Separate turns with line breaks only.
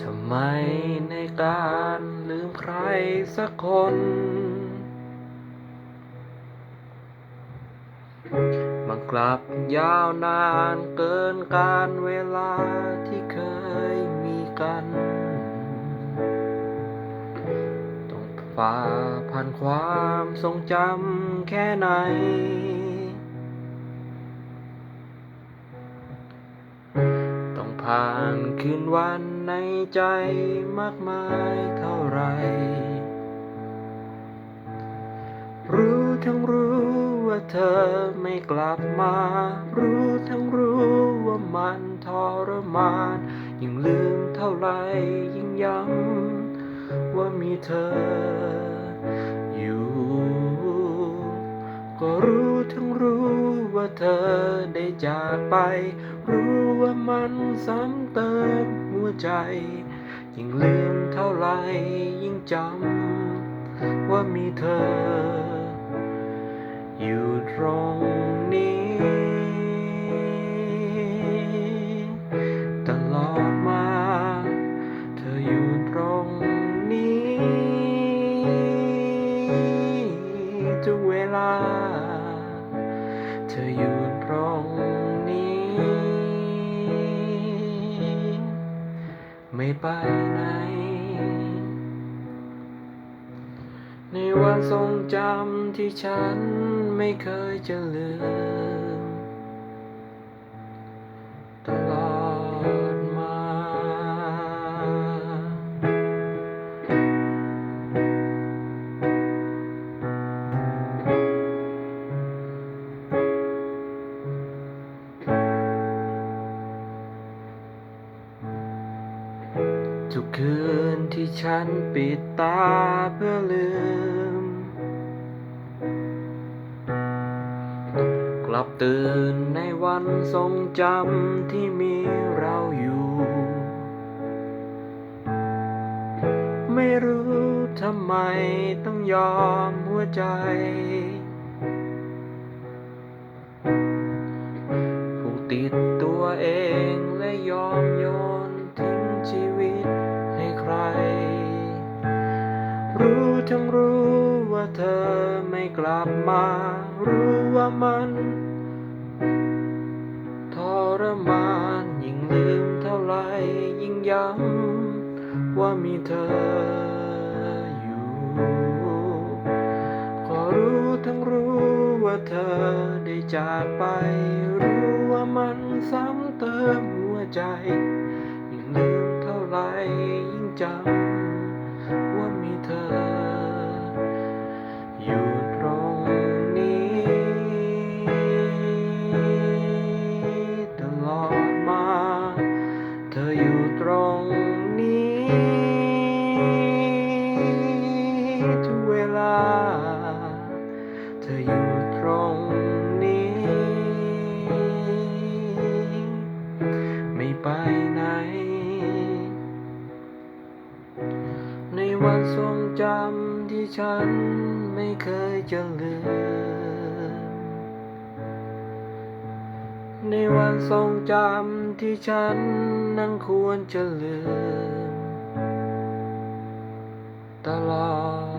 ทำไมในการลืมใครสักคน มันกลับยาวนานเกินการเวลาที่เคยมีกัน ต้องฝ่าผ่านความทรงจำแค่ไหนต้องผ่านคืนวัน ในใจมากมายเท่าไร รู้ทั้งรู้ว่าเธอไม่กลับมา รู้ทั้งรู้ว่ามันทรมาน ยิ่งลืมเท่าไรยิ่งย้ำว่ามีเธออยู่ ก็รู้ทั้งรู้ว่าเธอได้จากไป รู้ว่ามันซ้ำเติม หัวใจ ยิ่งลืมเท่าไรยิ่งจำ ว่ามีเธอ อยู่ตรง ไปไหน ในวันทรงจำที่ฉันไม่เคยจะลืม ทุกคืนที่ฉันปิดตาเพื่อลืม กลับตื่นในวันทรงจำที่มีเราอยู่ ไม่รู้ทำไมต้องยอมหัวใจ ผูกติดตัวเองและยอมโยน ทั้งรู้ว่าเธอไม่กลับมา รู้ว่ามันทรมานยิ่งลืมเท่าไรยิ่งย้ำว่ามีเธออยู่ก็รู้ทั้งรู้ว่าเธอได้จากไป รู้ว่ามันซ้ำเติมหัวใจ ยิ่งลืมเท่าไรยิ่งจำ ไปไหน ในวันทรงจำที่ฉันไม่เคยจะลืม ในวันทรงจำที่ฉันนั้นควรจะลืม ตลอด